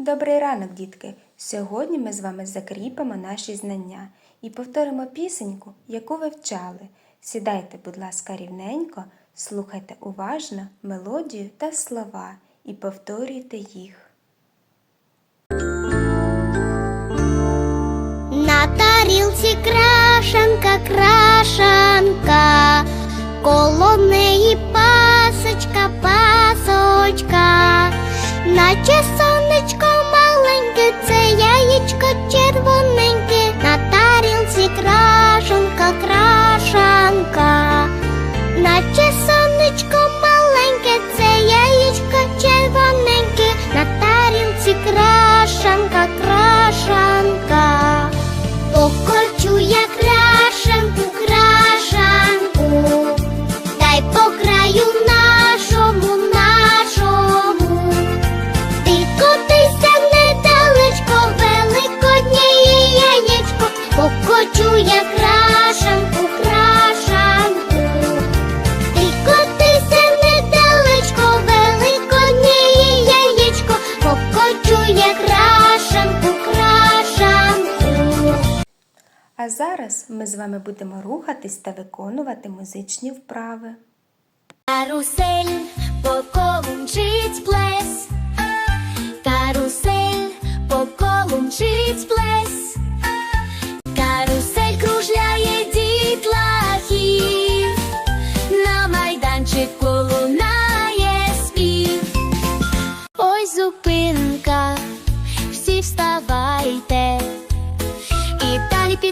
Добрий ранок, дітки! Сьогодні ми з вами закріпимо наші знання і повторимо пісеньку, яку ви вчали. Сідайте, будь ласка, рівненько, слухайте уважно мелодію та слова і повторюйте їх. На тарілці крашанка, крашанка, коло неї пасочка, пасочка, наче А зараз ми з вами будемо рухатись та виконувати музичні вправи. Карусель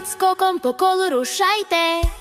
скоком по колу рушайте.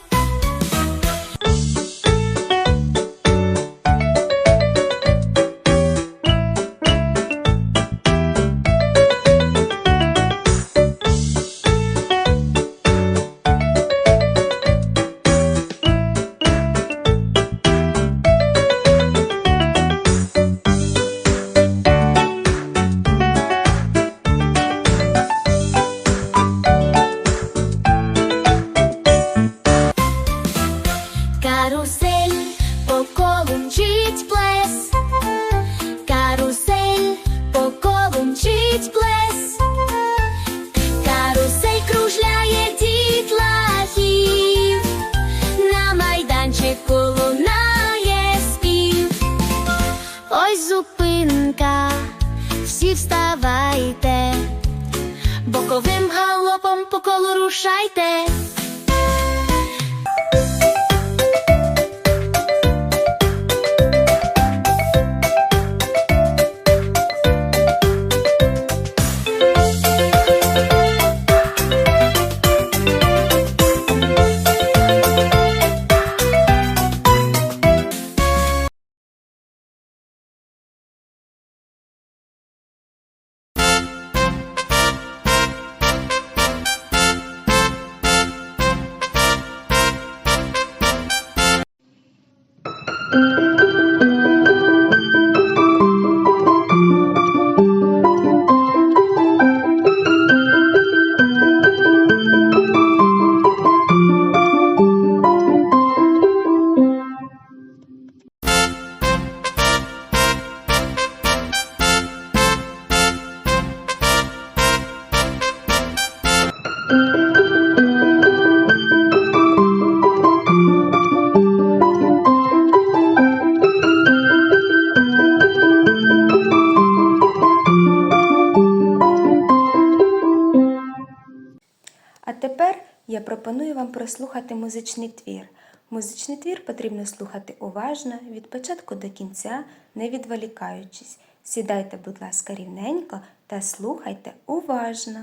Боковим галопом по колу рушайте. Я пропоную вам прослухати музичний твір. Музичний твір потрібно слухати уважно від початку до кінця, не відволікаючись. Сідайте, будь ласка, рівненько та слухайте уважно.